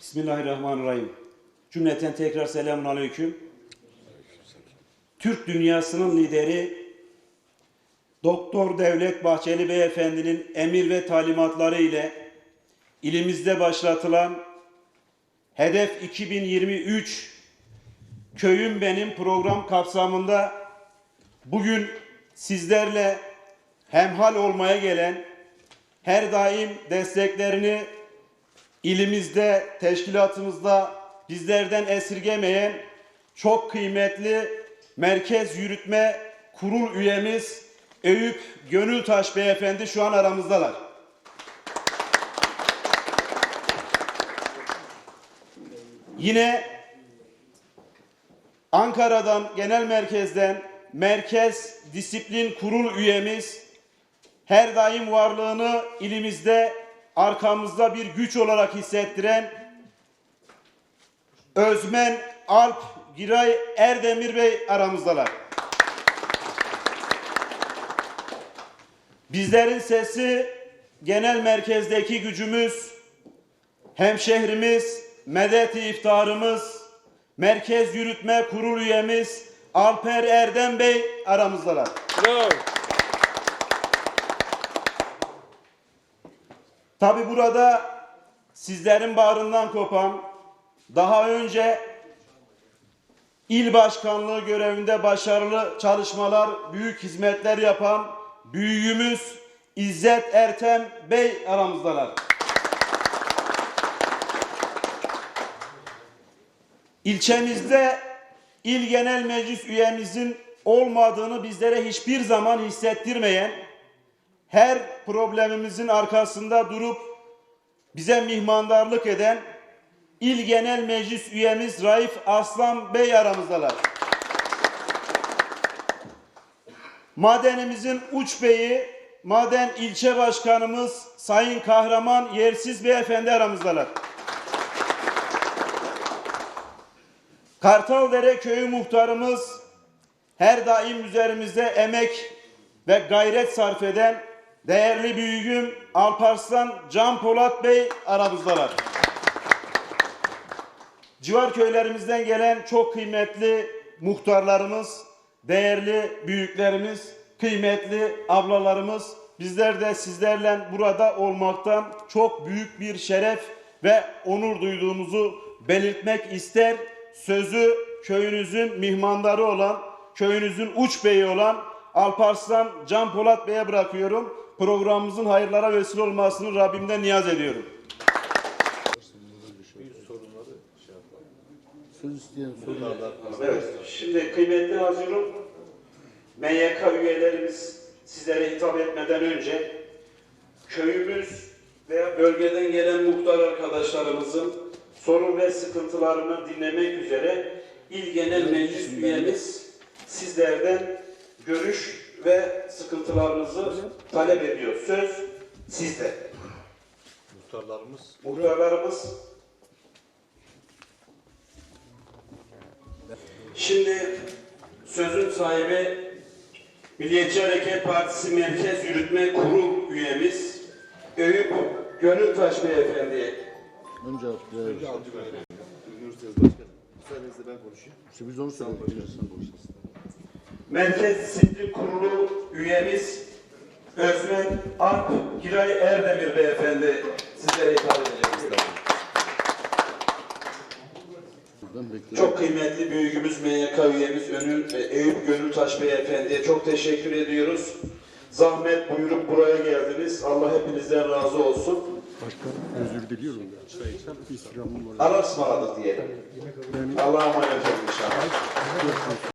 Bismillahirrahmanirrahim. Cümleten tekrar selamun aleyküm. Türk dünyasının lideri Doktor Devlet Bahçeli Beyefendi'nin emir ve talimatları ile ilimizde başlatılan Hedef 2023 Köyüm Benim program kapsamında bugün sizlerle hemhal olmaya gelen her daim desteklerini ilimizde, teşkilatımızda bizlerden esirgemeyen çok kıymetli Merkez Yürütme Kurul üyemiz Eyüp Gönültaş Beyefendi şu an aramızdalar. Yine Ankara'dan, genel merkezden Merkez Disiplin Kurul üyemiz her daim varlığını ilimizde arkamızda bir güç olarak hissettiren Özmen Alp Giray Erdemir Bey aramızdalar. Bizlerin sesi genel merkezdeki gücümüz, hemşehrimiz, medet iftarımız, Merkez Yürütme Kurul üyemiz Alper Erdem Bey aramızdalar. Bravo. Tabi burada sizlerin bağrından kopan, daha önce il başkanlığı görevinde başarılı çalışmalar, büyük hizmetler yapan büyüğümüz İzzet Ertem Bey aramızdalar. İlçemizde il genel meclis üyemizin olmadığını bizlere hiçbir zaman hissettirmeyen, her problemimizin arkasında durup bize mihmandarlık eden İl Genel Meclis üyemiz Raif Aslan Bey aramızdalar. Madenimizin uç beyi, maden ilçe başkanımız Sayın Kahraman Yersiz Beyefendi aramızdalar. Kartaldere Köyü muhtarımız her daim üzerimizde emek ve gayret sarf eden değerli büyüğüm Alparslan Can Polat Bey aramızdalar. Civar köylerimizden gelen çok kıymetli muhtarlarımız, değerli büyüklerimiz, kıymetli ablalarımız bizler de sizlerle burada olmaktan çok büyük bir şeref ve onur duyduğumuzu belirtmek ister. Sözü köyünüzün mihmandarı olan, köyünüzün uç beyi olan Alparslan Can Polat Bey'e bırakıyorum. Programımızın hayırlara vesile olmasını Rabbimden niyaz ediyorum. Söz isteyen sorular. Evet, şimdi kıymetli hazirum, MYK üyelerimiz sizlere hitap etmeden önce köyümüz veya bölgeden gelen muhtar arkadaşlarımızın sorun ve sıkıntılarını dinlemek üzere İl Genel Meclis üyemiz sizlerden görüş ve sıkıntılarınızı talep ediyor. Söz sizde. Muhtarlarımız Muhtarlarımız Şimdi sözün sahibi Milliyetçi Hareket Partisi Merkez Yürütme Kurul üyemiz Eyüp Gönültaş Beyefendi'ye Önce verelim. Dinliyoruz Başkan. Müsaadenizle ben konuşayım. İşte biz onu söyledik. Merkez Disiplin Kurulu üyemiz Özmen Alp Giray Erdemir Beyefendi sizlere hitap edeceğiz. Çok kıymetli büyüğümüz MYK üyemiz Önül, Eyüp Gönültaş Beyefendi'ye çok teşekkür ediyoruz. Zahmet buyurup buraya geldiniz. Allah hepinizden razı olsun. Başkan özür diliyorum. İstirhamım var. Ismarladık diyelim. Allah'a emanet olun inşallah.